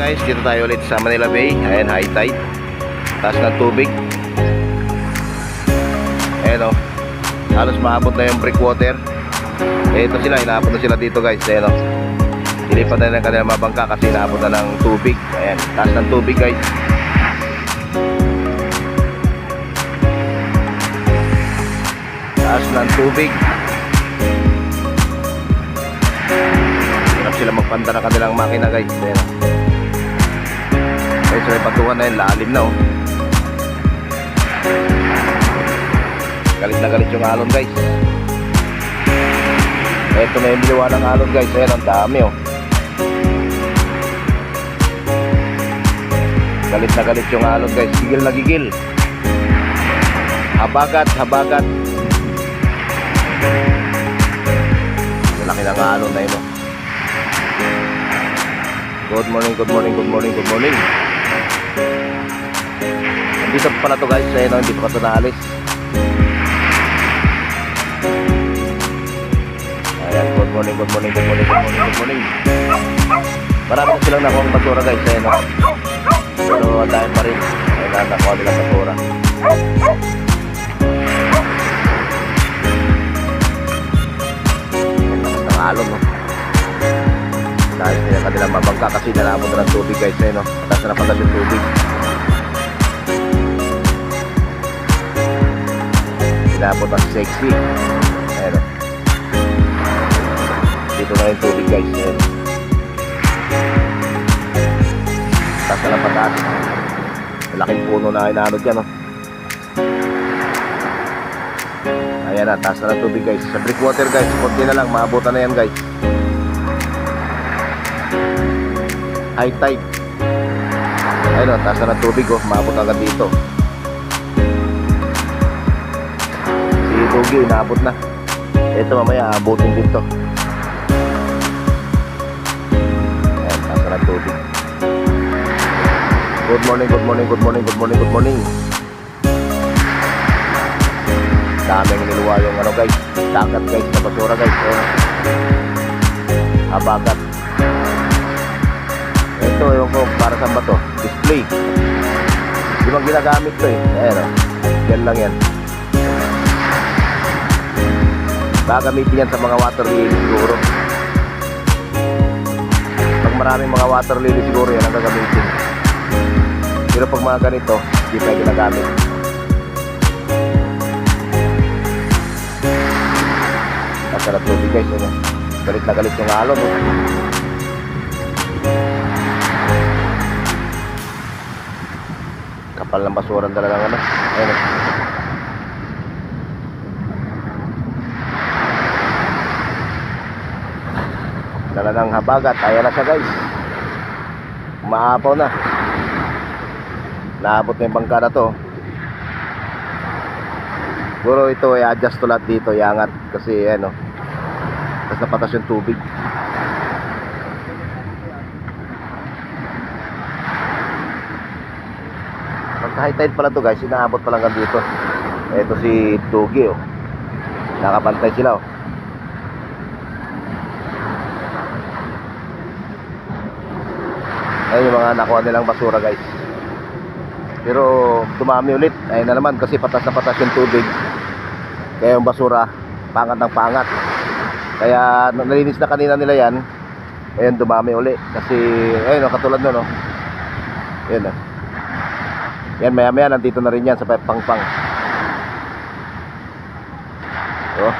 guys, dito tayo ulit sa Manila Bay. Ayan, high tide. Taas ng tubig. Ayan o. Halos maabot na yung breakwater. Eh, ito sila, inaabot na sila dito guys. Ayan o. Ilipat na ng kanilang mga bangka kasi inaabot na ng tubig. Ayan, taas ng tubig guys. Taas ng tubig. Hirap sila magpanda ng kanilang makina guys. Ayan o. Guys, may patungan na yun. Lalim na oh. Galit na galit yung alon guys. Ito na yung biliwa ng alon guys. Ayan, ang dami oh. Galit na galit yung alon guys. Gigil na gigil. Habagat, habagat. Malaki ng alon na yun oh. Good morning, good morning, good morning, good morning. Dito pala to guys. Ayan oh, hindi pa ito naalis. Ayan, good morning, good morning, good morning, good morning, good morning. Marami na silang nakuha ng basura guys, ayan o. Pero dami pa rin. Ayan na, nakuha nilang basura. Ng alon, no. Dahil sila kanilang mabangka kasi nalabot na ng tubig guys, ayan o. Patas na patas yung tubig. Inabot sexy. Ayan o. Dito na yung tubig guys. Ayan. Taas na lang pataas. Malaking puno na inaano dyan. Oh. Ayan na, taas na tubig guys. Sa breakwater guys, konti na lang, maabutan na yan guys. High tide. Ayun o, taas na tubig oh, maabot agad dito. Si Tugi, inaabot na. Ito mamaya, abutin din to. Ayan, taas na tubig. Good morning, good morning, good morning, good morning, good morning. Daming niluwa yung ano guys. Dagat guys, sa basura guys. Ayan. Abagat. Ito yung ko para sa ba to? Display. Di ba ginagamit to eh? Ayan o. Yan lang yan. Baka gamitin yan sa mga water lily siguro. Pag maraming mga water lily siguro yan ang gagamitin. Pero pag mga ganito, hindi pa ginagamit. Nasa na tubig guys, ano? Galit na galit yung alon. Oh. Kapal ng basura talaga ano. Ayun. oh. Talagang habagat. Ayan na siya guys. Umaapaw na. Naabot na yung bangka na to. Siguro ito ay adjust to lahat dito. Iangat. Kasi ano. Tapos napatas yung tubig. High tide pala to guys. Inaabot pa lang dito. Ito si Tugi oh. Nakapantay sila oh. Ayun yung mga nakuha nilang basura guys. Pero dumami ulit. Ayun na naman kasi patas na patas yung tubig. Kaya yung basura, pangat ng pangat. Kaya nalinis na kanina nila yan. Ayun dumami uli. Kasi ayun oh, katulad nun oh. Ayun oh. Yan maya maya nandito na rin yan sa pangpang. Oh.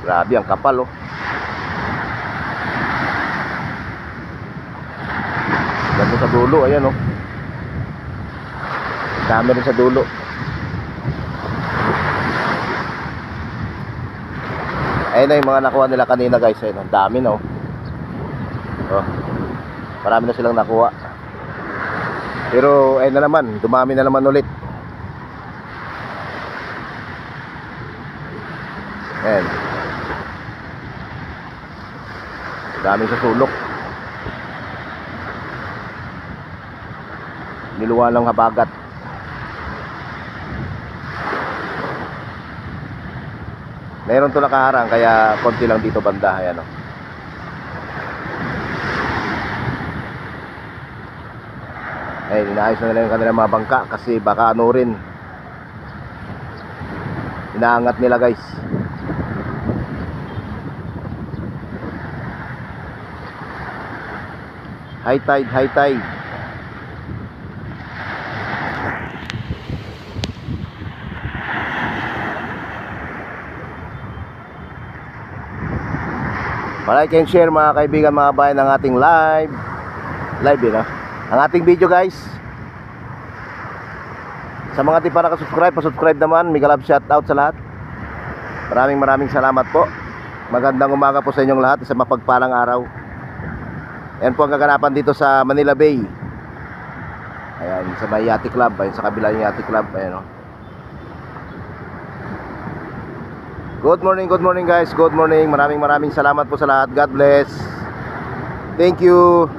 Grabe ang kapal oh. Sa dulo, ayan oh. Dami rin sa dulo. Ayun na yung mga nakuha nila kanina guys. Ayun, ang dami no. Oh. Marami na silang nakuha. Pero ayun na naman, dumami na naman ulit. Ayan. Dami sa sulok. Diluwa ng habagat. Meron to nakaharang kaya konti lang dito banda. Ayan o. Eh, inaayos na nila yung kanilang mga bangka kasi baka ano rin. Inaangat nila guys. High tide, high tide. Like and share mga kaibigan, mga bayan ng ating live. Live yun ah. Ang ating video guys. Sa mga di pa nakasubscribe, pasubscribe naman. Mega love shout out sa lahat. Maraming maraming salamat po. Magandang umaga po sa inyong lahat. Sa mapagpalang araw. Yan po ang kaganapan dito sa Manila Bay. Ayan, sa may Yachty Club. Ayan, sa kabila yung Yachty Club. Ayan, oh. Good morning, good morning guys. Good morning. Maraming maraming salamat po sa lahat. God bless. Thank you.